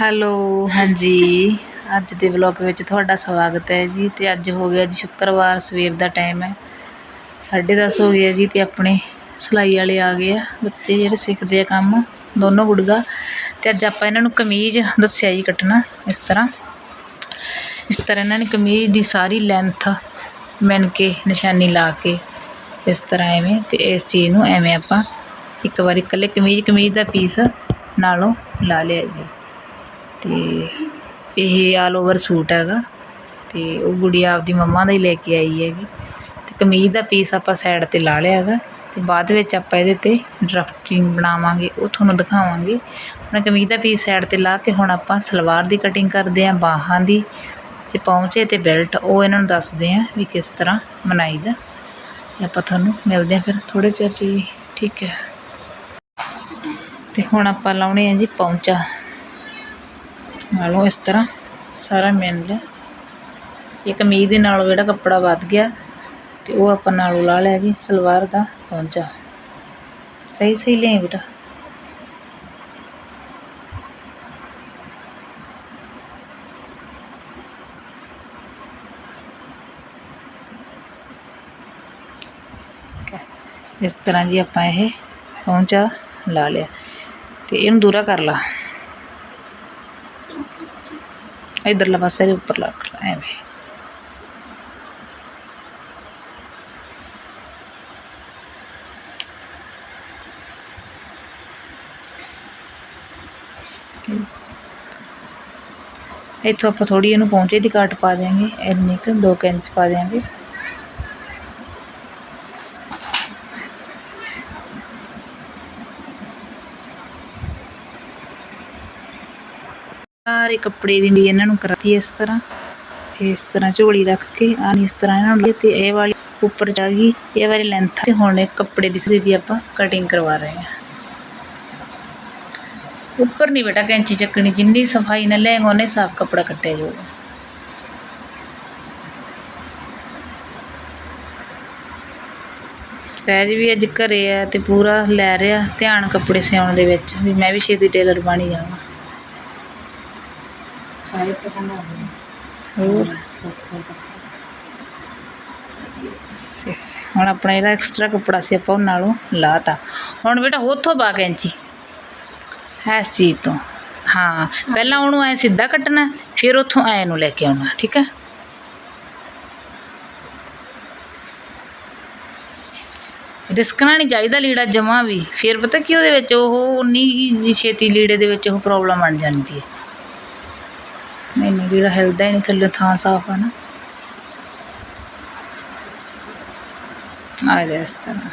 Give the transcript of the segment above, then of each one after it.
Hello, ਹਾਂਜੀ। ਅੱਜ ਦੇ ਵਲੌਗ ਵਿੱਚ ਤੁਹਾਡਾ ਸਵਾਗਤ ਹੈ ਜੀ ਤੇ ਅੱਜ ਹੋ ਗਿਆ ਜੀ ਸ਼ੁੱਕਰਵਾਰ, ਸਵੇਰ ਦਾ ਟਾਈਮ ਹੈ। 10:30 ਹੋ ਗਿਆ ਜੀ ਤੇ ਆਪਣੇ ਸਿਲਾਈ ਵਾਲੇ ਆ ਗਏ ਆ। ਬੱਚੇ ਜਿਹੜੇ ਸਿੱਖਦੇ ਆ ਕੰਮ, ਦੋਨੋਂ ਗੁੜਗਾ ਤੇ ਅੱਜ ਆਪਾਂ ਇਹਨਾਂ ਨੂੰ ਕਮੀਜ਼ ਦੱਸਿਆ ਜੀ ਕੱਟਣਾ ਇਸ ਤਰ੍ਹਾਂ। ਇਸ ਤਰ੍ਹਾਂ ਇਹਨਾਂ ਨੇ ਕਮੀਜ਼ ਦੀ ਸਾਰੀ ਲੈਂਥ ਮਿਣ ਕੇ ਨਿਸ਼ਾਨੀ ਲਾ ਕੇ ਇਸ ਤਰ੍ਹਾਂ ਐਵੇਂ ਤੇ ਇਸ ਚੀਜ਼ ਨੂੰ ਐਵੇਂ ਆਪਾਂ ਇੱਕ ਵਾਰੀ ਇਕੱਲੇ ਕਮੀਜ਼ ਕਮੀਜ਼ ਦਾ ਪੀਸ ਨਾਲੋਂ ਲਾ ਲਿਆ ਜੀ। ਅਤੇ ਇਹ ਆਲ ਓਵਰ ਸੂਟ ਹੈਗਾ ਅਤੇ ਉਹ ਗੁੜੀਆ ਆਪਦੀ ਮੰਮਾ ਦਾ ਹੀ ਲੈ ਕੇ ਆਈ ਹੈਗੀ ਅਤੇ ਕਮੀਜ਼ ਦਾ ਪੀਸ ਆਪਾਂ ਸਾਈਡ ਤੇ ਲਾ ਲਿਆ ਹੈਗਾ ਅਤੇ ਬਾਅਦ ਵਿੱਚ ਆਪਾਂ ਇਹਦੇ ਤੇ ਡਰਾਫਟਿੰਗ ਬਣਾਵਾਂਗੇ, ਉਹ ਤੁਹਾਨੂੰ ਦਿਖਾਵਾਂਗੇ। ਹੁਣ ਕਮੀਜ਼ ਦਾ ਪੀਸ ਸਾਈਡ ਤੇ ਲਾ ਕੇ ਹੁਣ ਆਪਾਂ ਸਲਵਾਰ ਦੀ ਕਟਿੰਗ ਕਰਦੇ ਹਾਂ, ਬਾਹਾਂ ਦੀ ਅਤੇ ਪਹੁੰਚੇ ਅਤੇ ਬੈਲਟ ਉਹ ਇਹਨਾਂ ਨੂੰ ਦੱਸਦੇ ਹਾਂ ਵੀ ਕਿਸ ਤਰ੍ਹਾਂ ਬਣਾਈਦਾ ਤੇ ਆਪਾਂ ਤੁਹਾਨੂੰ ਮਿਲਦੇ ਹਾਂ ਫਿਰ ਥੋੜ੍ਹੇ ਚਿਰ 'ਚ ਜੀ ਠੀਕ ਹੈ। ਅਤੇ ਹੁਣ ਆਪਾਂ ਲਾਉਣੇ ਆ ਜੀ ਪੌਂਚਾ। ਨਾਲੋਂ ਇਸ ਤਰ੍ਹਾਂ ਸਾਰਾ ਮਿਲ ਲਿਆ ਇਹ ਕਮੀਜ਼ ਦੇ ਨਾਲੋਂ ਜਿਹੜਾ ਕੱਪੜਾ ਵੱਧ ਗਿਆ ਤੇ ਉਹ ਆਪਾਂ ਨਾਲੋਂ ਲਾ ਲਿਆ ਜੀ, ਸਲਵਾਰ ਦਾ ਪਹੁੰਚਾ ਸਹੀ ਸਹੀ ਲੈ ਬੇਟਾ। ਠੀਕ ਹੈ। ਇਸ ਤਰ੍ਹਾਂ ਜੀ ਆਪਾਂ ਇਹ ਪਹੁੰਚਾ ਲਾ ਲਿਆ। ਤੇ ਇਹਨੂੰ ਦੂਰਾ ਕਰ ਲਾ। ਇਧਰਲਾ ਪਾਸੇ ਦੇ ਉੱਪਰ ਲਾ ਲਾ, ਐਵੇਂ। ਇੱਥੋਂ ਆਪਾਂ ਥੋੜੀ ਇਹਨੂੰ ਪਹੁੰਚੇ ਦੀ ਕਾਟ ਪਾ ਦਿਆਂਗੇ, ਇੰਨੀ ਕੁ 2 ਇੰਚ ਪਾ ਦਿਆਂਗੇ। ਸਾਰੇ ਕੱਪੜੇ ਦੀ ਇਹਨਾਂ ਨੂੰ ਕਰਾਤੀ ਇਸ ਤਰ੍ਹਾਂ ਤੇ ਇਸ ਤਰ੍ਹਾਂ ਝੋਲੀ ਰੱਖ ਕੇ ਆ ਇਸ ਤਰ੍ਹਾਂ ਇਹਨਾਂ ਨੂੰ ਤੇ ਇਹ ਵਾਲੀ ਉੱਪਰ ਜਾ ਗਈ, ਇਹ ਵਾਲੀ ਲੈਂਥ ਤੇ ਹੁਣ ਇਹ ਕੱਪੜੇ ਦੀ ਸਿੱਧੀ ਆਪਾਂ ਕਟਿੰਗ ਕਰਵਾ ਰਹੇ ਹਾਂ। ਉੱਪਰ ਨਹੀਂ ਬੇਟਾ ਕੈਂਚੀ ਚੱਕਣੀ, ਜਿੰਨੀ ਸਫ਼ਾਈ ਨਾਲ ਲੈਂਗੇ ਉਹਨੇ ਸਾਫ਼ ਕੱਪੜਾ ਕੱਟਿਆ ਜਾਊਗਾ ਤੈਜ ਵੀ ਅੱਜ ਘਰੇ ਆ ਤੇ ਪੂਰਾ ਲੈ ਰਿਹਾ ਧਿਆਨ ਕੱਪੜੇ ਸਿਉਣ ਦੇ ਵਿੱਚ, ਵੀ ਮੈਂ ਵੀ ਛੇਤੀ ਟੇਲਰ ਬਣੀ ਜਾਵਾਂ। ਸਾਰੇ ਪਸੰਦ ਆ ਗਏ। ਹੋਰ? ਹੁਣ ਆਪਣਾ ਜਿਹੜਾ ਐਕਸਟਰਾ ਕੱਪੜਾ ਸੀ ਆਪਾਂ ਉਹ ਨਾਲੋਂ ਲਾਤਾ। ਹੁਣ ਬੇਟਾ ਉੱਥੋਂ ਪਾ ਕੈਂਚੀ ਇਸ ਚੀਜ਼ ਤੋਂ। ਹਾਂ ਪਹਿਲਾਂ ਉਹਨੂੰ ਐ ਸਿੱਧਾ ਕੱਟਣਾ ਫਿਰ ਉੱਥੋਂ ਐ ਨੂੰ ਲੈ ਕੇ ਆਉਣਾ ਠੀਕ ਹੈ? ਰਿਸਕਣਾ ਨਹੀਂ ਚਾਹੀਦਾ ਲੀੜਾ ਜਮਾ ਵੀ। ਫਿਰ ਪਤਾ ਕੀ ਉਹਦੇ ਵਿੱਚ ਉਹ ਉਨੀ ਛੇਤੀ ਲੀੜੇ ਦੇ ਵਿੱਚ ਉਹ ਪ੍ਰੋਬਲਮ ਬਣ ਜਾਂਦੀ ਹੈ। ਨਹੀਂ ਨਹੀਂ ਲੀੜਾ ਹਿਲਦਾ ਹੀ ਨਹੀਂ ਥੱਲੇ ਥਾਂ ਸਾਫ਼ ਆ ਨਾ। ਆ ਜਾ ਇਸ ਤਰ੍ਹਾਂ।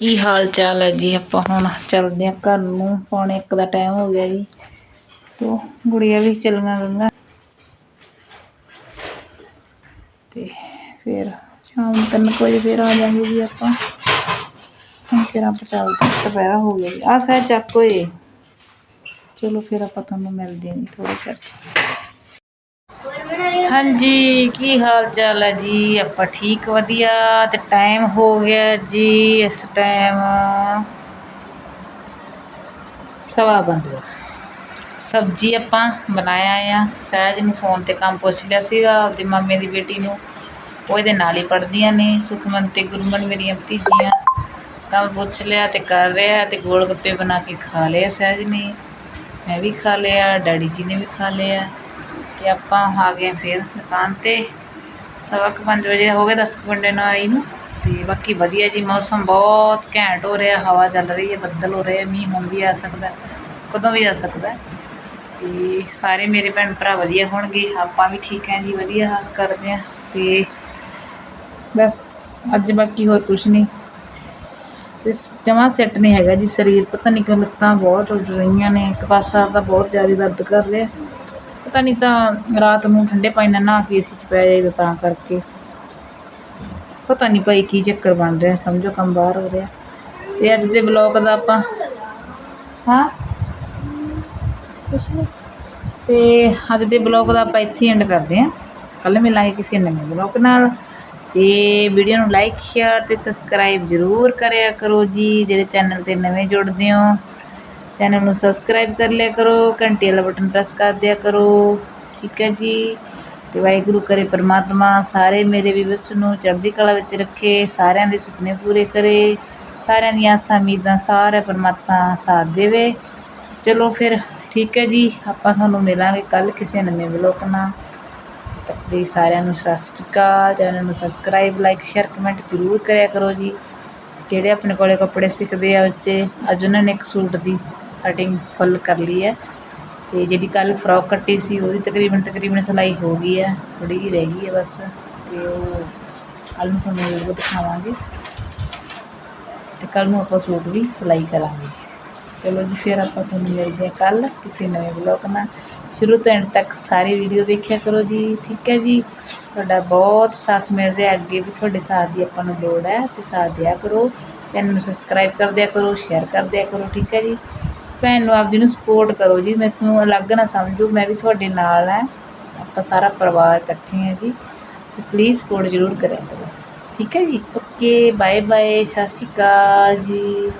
ਕੀ ਹਾਲ ਚਾਲ ਹੈ ਜੀ? ਆਪਾਂ ਹੁਣ ਚੱਲਦੇ ਹਾਂ ਘਰ ਨੂੰ। ਪੌਣੇ 1 ਦਾ ਟਾਈਮ ਹੋ ਗਿਆ ਜੀ। ਤੋ ਗੁੜੀਆ ਵੀ ਚੱਲੀਆਂ ਗੰਗਾ। ਤੇ ਫਿਰ ਸ਼ਾਮ ਨੂੰ ਤਿੰਨ ਕੁ ਵਜੇ ਫਿਰ ਆ ਜਾਵਾਂਗੇ ਜੀ ਆਪਾਂ। ਹੁਣ ਫਿਰ ਆਪਾਂ ਚੱਲਦੇ ਦੁਪਹਿਰਾ ਹੋ ਗਿਆ ਜੀ। ਆ ਸਹਿ ਚੱਕ ਓਏ। ਚਲੋ ਫਿਰ ਆਪਾਂ ਤੁਹਾਨੂੰ ਮਿਲਦੇ ਹਾਂ ਥੋੜੇ ਚਿਰ ਹਾਂਜੀ, ਕੀ ਹਾਲ ਚਾਲ ਹੈ ਜੀ? ਆਪਾਂ ਠੀਕ ਵਧੀਆ, ਤੇ ਟਾਈਮ ਹੋ ਗਿਆ ਜੀ ਇਸ ਟਾਈਮ ਸਵਾ ਬੰਦ ਸਬਜੀ ਆਪਾਂ ਬਣਾਇਆ ਆ। ਸਹਿਜ ਨੂੰ ਫੋਨ ਤੇ ਕੰਮ ਪੁੱਛ ਲਿਆ ਸੀਗਾ, ਆਪਦੀ ਮਾਮੇ ਦੀ ਬੇਟੀ ਨੂੰ। ਉਹ ਇਹਦੇ ਨਾਲ ਹੀ ਪੜ੍ਹਦੀਆਂ ਨੇ। ਸੁਖਮਨ ਤੇ ਗੁਰਮਨ ਮੇਰੀਆਂ ਭਤੀਜੀਆਂ। ਕੰਮ ਪੁੱਛ ਲਿਆ ਤੇ ਕਰ ਰਿਹਾ ਤੇ ਗੋਲ ਗੱਪੇ ਬਣਾ ਕੇ ਖਾ ਲਏ ਸਹਿਜ ਨੇ। ਮੈਂ ਵੀ ਖਾ ਲਿਆ, ਡੈਡੀ ਜੀ ਨੇ ਵੀ ਖਾ ਲਿਆ ਤੇ ਆਪਾਂ ਆ ਗਏ ਫਿਰ ਦੁਕਾਨ ਤੇ। ਸਵਾ ਕੁ ਪੰਜ ਵਜੇ ਹੋ ਗਏ 10 ਕੁ ਘੰਟੇ ਨਾਲ ਆਈ ਨੂੰ ਤੇ ਬਾਕੀ ਵਧੀਆ ਜੀ, ਮੌਸਮ ਬਹੁਤ ਘੈਂਟ ਹੋ ਰਿਹਾ, ਹਵਾ ਚੱਲ ਰਹੀ ਹੈ, ਬੱਦਲ ਹੋ ਰਹੇ ਮੀਂਹ ਹੁਣ ਵੀ ਆ ਸਕਦਾ, ਕਦੋਂ ਵੀ ਆ ਸਕਦਾ। ਹੈ। ਤੇ ਸਾਰੇ ਮੇਰੇ ਭੈਣ ਭਰਾ ਵਧੀਆ ਹੋਣਗੇ, ਆਪਾਂ ਵੀ ਠੀਕ ਹੈ ਜੀ, ਵਧੀਆ ਹਾਸ ਕਰਦੇ ਆ ਤੇ ਬਸ ਅੱਜ ਬਾਕੀ ਹੋਰ ਕੁਝ ਨਹੀਂ। ਅਤੇ ਜਮਾ ਸੈੱਟ ਨਹੀਂ ਹੈਗਾ ਜੀ ਸਰੀਰ। ਪਤਾ ਨਹੀਂ ਕਿਉਂ ਲੱਤਾਂ ਬਹੁਤ ਉੱਡ ਰਹੀਆਂ ਨੇ, ਇੱਕ ਪਾਸਾ ਤਾਂ ਬਹੁਤ ਜ਼ਿਆਦਾ ਦਰਦ ਕਰ ਰਿਹਾ। ਪਤਾ ਨਹੀਂ ਤਾਂ ਰਾਤ ਨੂੰ ਠੰਡੇ ਪਾਣੀ ਨਾਲ ਨਹਾ ਕੇ ਏ ਸੀ 'ਚ ਪੈ ਜਾਈਦਾ ਤਾਂ ਕਰਕੇ। ਪਤਾ ਨਹੀਂ ਭਾਈ ਕੀ ਚੱਕਰ ਬਣ ਰਿਹਾ, ਸਮਝੋ ਕੰਮ ਬਾਹਰ ਹੋ ਰਿਹਾ। ਅਤੇ ਅੱਜ ਦੇ ਬਲੌਗ ਦਾ ਆਪਾਂ ਹਾਂ? ਕੁਛ ਨਹੀਂ। ਤੇ ਅੱਜ ਦੇ ਬਲੌਗ ਦਾ ਆਪਾਂ ਇੱਥੇ ਐਂਡ ਕਰਦੇ ਹਾਂ। ਕੱਲ ਮਿਲਾਂਗੇ ਕਿਸੇ ਨਵੇਂ ਬਲੌਗ ਨਾਲ। ਤੇ ਵੀਡੀਓ ਨੂੰ ਲਾਈਕ, ਸ਼ੇਅਰ ਤੇ ਸਬਸਕ੍ਰਾਈਬ ਜ਼ਰੂਰ ਕਰਿਆ ਕਰੋ ਜੀ, ਜਿਹੜੇ ਚੈਨਲ ਤੇ ਨਵੇਂ ਜੁੜਦੇ ਹੋ ਚੈਨਲ ਨੂੰ ਸਬਸਕ੍ਰਾਈਬ ਕਰ ਲਿਆ ਕਰੋ, ਘੰਟੀ ਵਾਲਾ ਬਟਨ ਪ੍ਰੈਸ ਕਰ ਦਿਆ ਕਰੋ, ਠੀਕ ਹੈ ਜੀ? ਤੇ ਵਾਹਿਗੁਰੂ ਕਰੇ ਪਰਮਾਤਮਾ ਸਾਰੇ ਮੇਰੇ ਵੀਰਸ ਨੂੰ ਚੜ੍ਹਦੀ ਕਲਾ ਵਿੱਚ ਰੱਖੇ, ਸਾਰਿਆਂ ਦੇ ਸੁਪਨੇ ਪੂਰੇ ਕਰੇ, ਸਾਰਿਆਂ ਦੀਆਂ ਆਸਾਂ, ਉਮੀਦਾਂ ਸਾਰਾ ਪਰਮਾਤਮਾ ਸਾਥ ਦੇਵੇ। ਚਲੋ ਫਿਰ, ਠੀਕ ਹੈ ਜੀ, ਆਪਾਂ ਤੁਹਾਨੂੰ ਮਿਲਾਂਗੇ ਕੱਲ ਕਿਸੇ ਨਵੇਂ ਵਲੋਗ ਨਾਲ। ਲਈ ਸਾਰਿਆਂ ਨੂੰ ਸਤਿ ਸ਼੍ਰੀ ਅਕਾਲ, ਚੈਨਲ ਨੂੰ ਸਬਸਕ੍ਰਾਈਬ ਲਾਈਕ ਸ਼ੇਅਰ ਕਮੈਂਟ ਜ਼ਰੂਰ ਕਰਿਆ ਕਰੋ ਜੀ। ਜਿਹੜੇ ਆਪਣੇ ਕੋਲੇ ਕੱਪੜੇ ਸਿੱਖਦੇ ਆ ਬੱਚੇ, ਅੱਜ ਉਹਨਾਂ ਨੇ ਇੱਕ ਸੂਟ ਦੀ ਕਟਿੰਗ ਫੁੱਲ ਕਰ ਲਈ ਹੈ। ਤੇ ਜਿਹੜੀ ਕੱਲ ਫਰੋਕ ਕੱਟੀ ਸੀ, ਉਹਦੀ ਤਕਰੀਬਨ ਤਕਰੀਬਨ ਸਿਲਾਈ ਹੋ ਗਈ ਹੈ ਥੋੜੀ ਜਿਹੀ ਰਹਿ ਗਈ ਹੈ ਬਸ। ਤੇ ਉਹ ਕੱਲ ਨੂੰ ਤੁਹਾਨੂੰ ਉਹ ਦਿਖਾਵਾਂਗੇ। ਤੇ ਕੱਲ ਨੂੰ ਆਪਾਂ ਸੂਟ ਵੀ ਸਿਲਾਈ ਕਰਾਂਗੇ। ਚਲੋ ਜੀ, ਫਿਰ ਆਪਾਂ ਤੁਹਾਨੂੰ ਮਿਲਦੇ ਹਾਂ ਕੱਲ ਕਿਸੇ ਨਵੇਂ ਵਲੌਗ ਨਾਲ। ਸ਼ੁਰੂ ਤੋਂ ਐਂਡ ਤੱਕ ਸਾਰੀ ਵੀਡੀਓ ਵੇਖਿਆ ਕਰੋ ਜੀ, ਠੀਕ ਹੈ ਜੀ? ਤੁਹਾਡਾ ਬਹੁਤ ਸਾਥ ਮਿਲ ਰਿਹਾ ਅੱਗੇ ਵੀ ਤੁਹਾਡੇ ਸਾਥ ਦੀ ਆਪਾਂ ਨੂੰ ਲੋੜ ਹੈ ਤੇ ਸਾਥ ਦਿਆ ਕਰੋ। ਚੈਨਲ ਨੂੰ ਸਬਸਕ੍ਰਾਈਬ ਕਰ ਦਿਆ ਕਰੋ ਸ਼ੇਅਰ ਕਰ ਦਿਆ ਕਰੋ, ਠੀਕ ਹੈ ਜੀ? ਭੈਣ ਨੂੰ ਆਪਦੀ ਨੂੰ ਸਪੋਰਟ ਕਰੋ ਜੀ ਮੈਨੂੰ ਅਲੱਗ ਨਾ ਸਮਝੋ, ਮੈਂ ਵੀ ਤੁਹਾਡੇ ਨਾਲ ਹਾਂ। ਆਪਾਂ ਸਾਰਾ ਪਰਿਵਾਰ ਇਕੱਠੇ ਹਾਂ ਜੀ, ਤੇ ਪਲੀਜ਼ ਸਪੋਰਟ ਜ਼ਰੂਰ ਕਰਿਆ ਕਰੋ। ਠੀਕ ਹੈ ਜੀ? ਓਕੇ ਬਾਏ ਬਾਏ ਸਤਿ ਸ਼੍ਰੀ ਅਕਾਲ ਜੀ।